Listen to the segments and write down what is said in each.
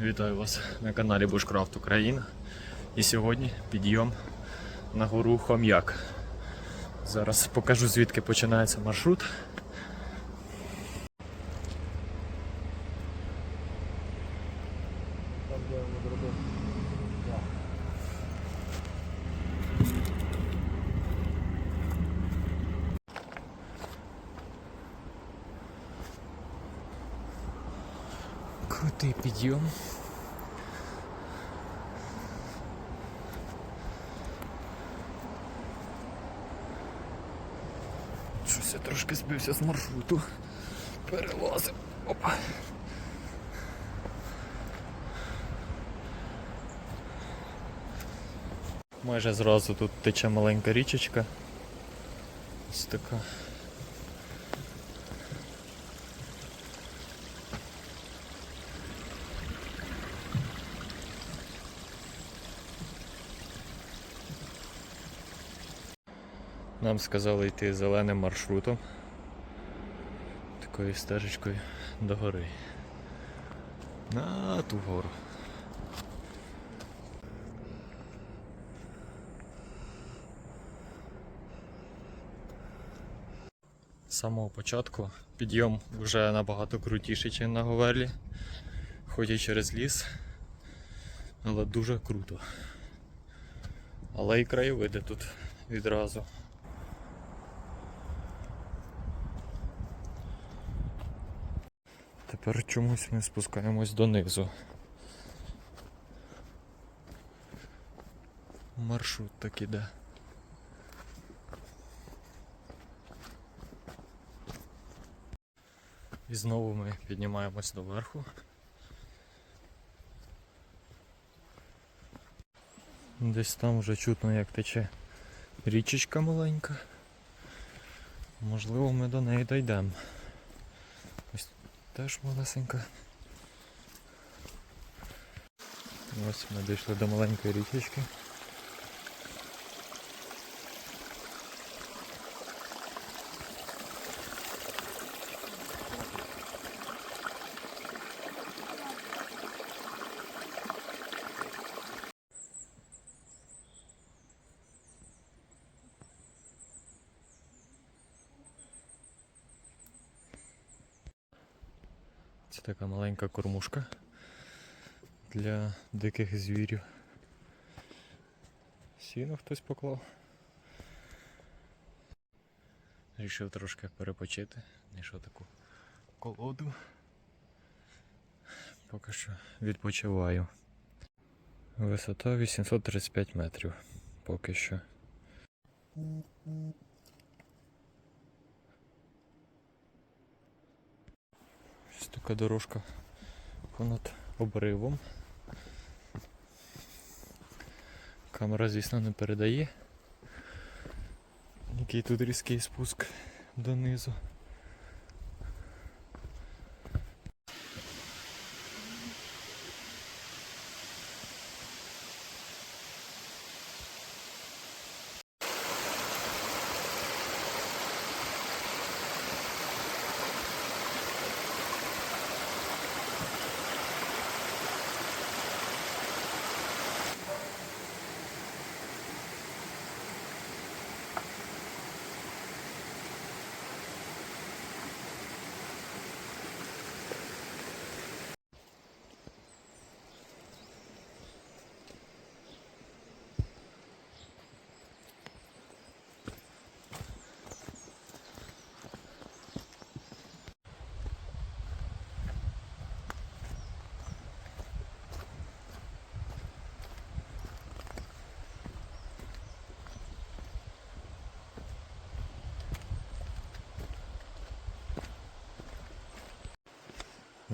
Вітаю вас на каналі Bushcraft Україна. І сьогодні підйом на гору Хом'як. Зараз покажу звідки починається маршрут. Крутий підйом. Щось я трошки збився з маршруту. Перелазив. Опа. Майже зразу тут тече маленька річечка. Ось така. Нам сказали йти зеленим маршрутом. Такою стежечкою до гори. На ту гору. З самого початку підйом вже набагато крутіший, ніж на Говерлі. Хоч через ліс, але дуже круто. Але і краєвиди тут відразу. Тепер чомусь ми спускаємось донизу. Маршрут так іде. І знову ми піднімаємось доверху. Десь там вже чутно як тече річечка маленька. Можливо ми до неї дійдемо. Теж малесенька. Ось ми дійшли до маленької річечки. Це така маленька кормушка для диких звірів. Сіно хтось поклав. Рішив трошки перепочити, знайшов таку колоду. Поки що відпочиваю. Висота 835 метрів поки що. Ось така дорожка понад обривом. Камера, звісно, не передає. Який тут різкий спуск донизу.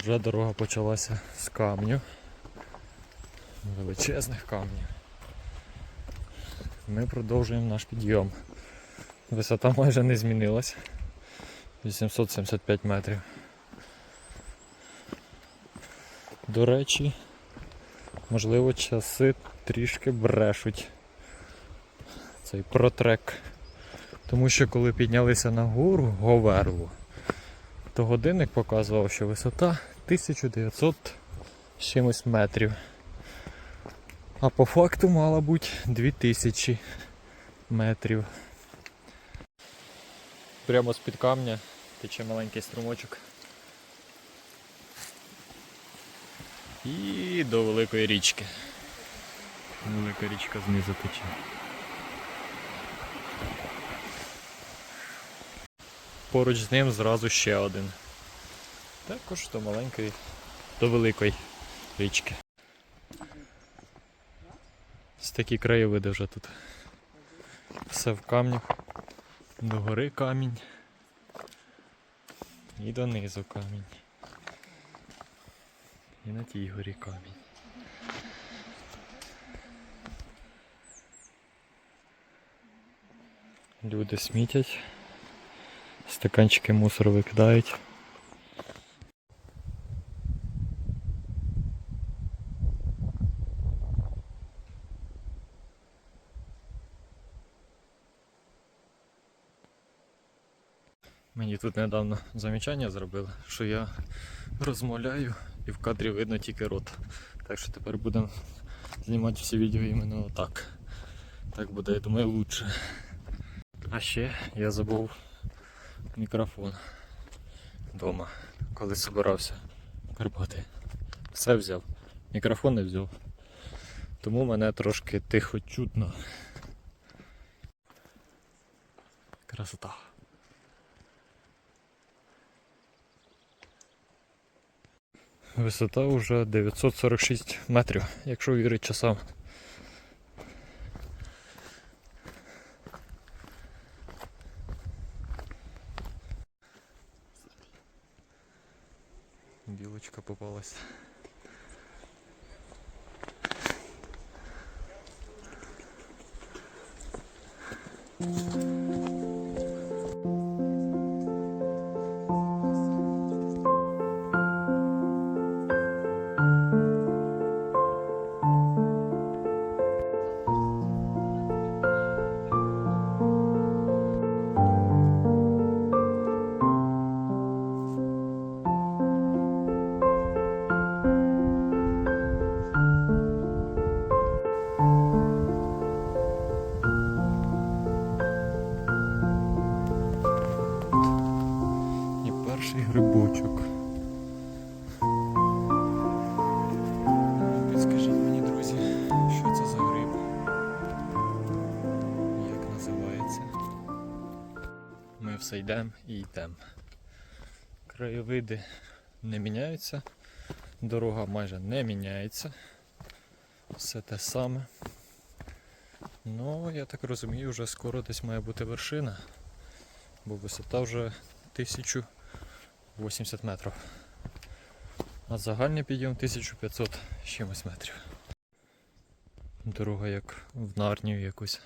Вже дорога почалася з камню. Величезних камнів. Ми продовжуємо наш підйом. Висота майже не змінилась. 875 метрів. До речі, можливо часи трішки брешуть. Цей протрек. Тому що коли піднялися на гору Говерлу, то годинник показував, що висота 1900 з чимось метрів. А по факту мало бути 2000 метрів. Прямо з-під камня тече маленький струмочок. І до великої річки. Велика річка знизу тече. Поруч з ним зразу ще один. Також до маленької, до великої річки. Ось такі краєвиди вже тут. Все в камні. До гори камінь. І донизу камінь. І на тій горі камінь. Люди смітять, стаканчики мусору викидають. Мені тут недавно замічання зробили, що я розмовляю і в кадрі видно тільки рот. Так що тепер будемо знімати всі відео іменно отак. Так буде, я думаю, лучше. А ще я забув мікрофон вдома, коли збирався Карпати. Все взяв. Мікрофон не взяв. Тому мене трошки тихо чутно. Красота. Висота вже 946 метрів, якщо вірить часам. Білочка попалась. І перший грибочок. Підскажіть мені, друзі, що це за гриб? Як називається? Ми все йдемо і йдемо. Краєвиди не міняються, дорога майже не міняється. Все те саме. Ну, я так розумію, вже скоро десь має бути вершина, бо висота вже 1080 метрів. А загальний підйом 1500 з чимось метрів. Дорога як в Нарнію якусь.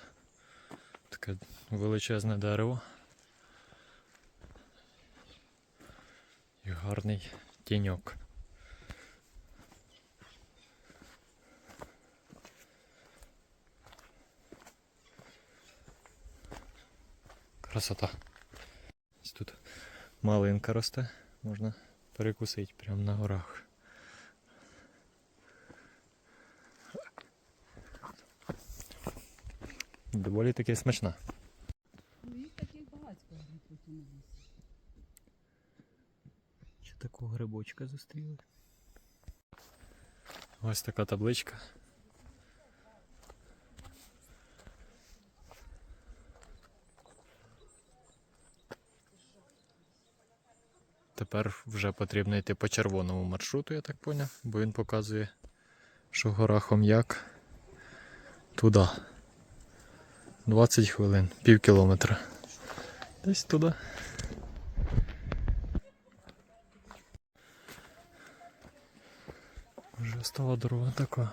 Таке величезне дерево. І гарний тіньок. Красота. Тут малинка росте, можна перекусити прямо на горах. Доволі таки смачна. Ну, їх таких багатько. Чи такого грибочка зустріли? Ось така табличка. Тепер вже потрібно йти по червоному маршруту, я так поняв, бо він показує, що гора Хом'як туди. 20 хвилин, пів кілометра. Десь туди. Вже стала дорога така,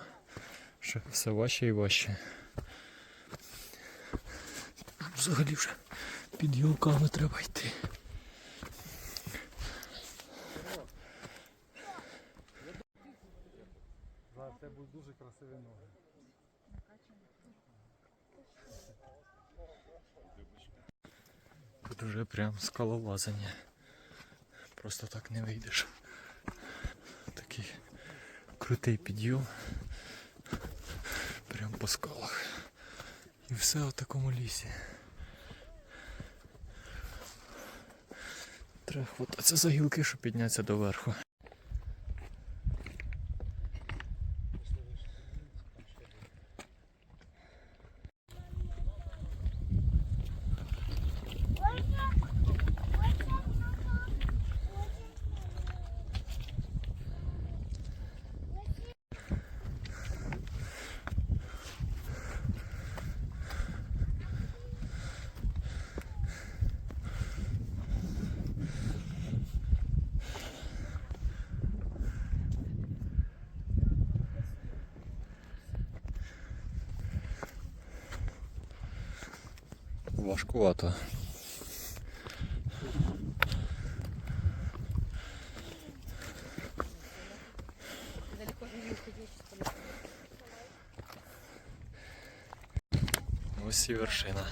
що все важче і важче. Взагалі вже під гілками треба йти. Це будуть дуже красиві ноги. Тут уже прям скалолазання. Просто так не вийдеш. Такий крутий підйом. Прям по скалах. І все в такому лісі. Треба хвататися за гілки, щоб піднятися до Важкувато. Ось і вершина.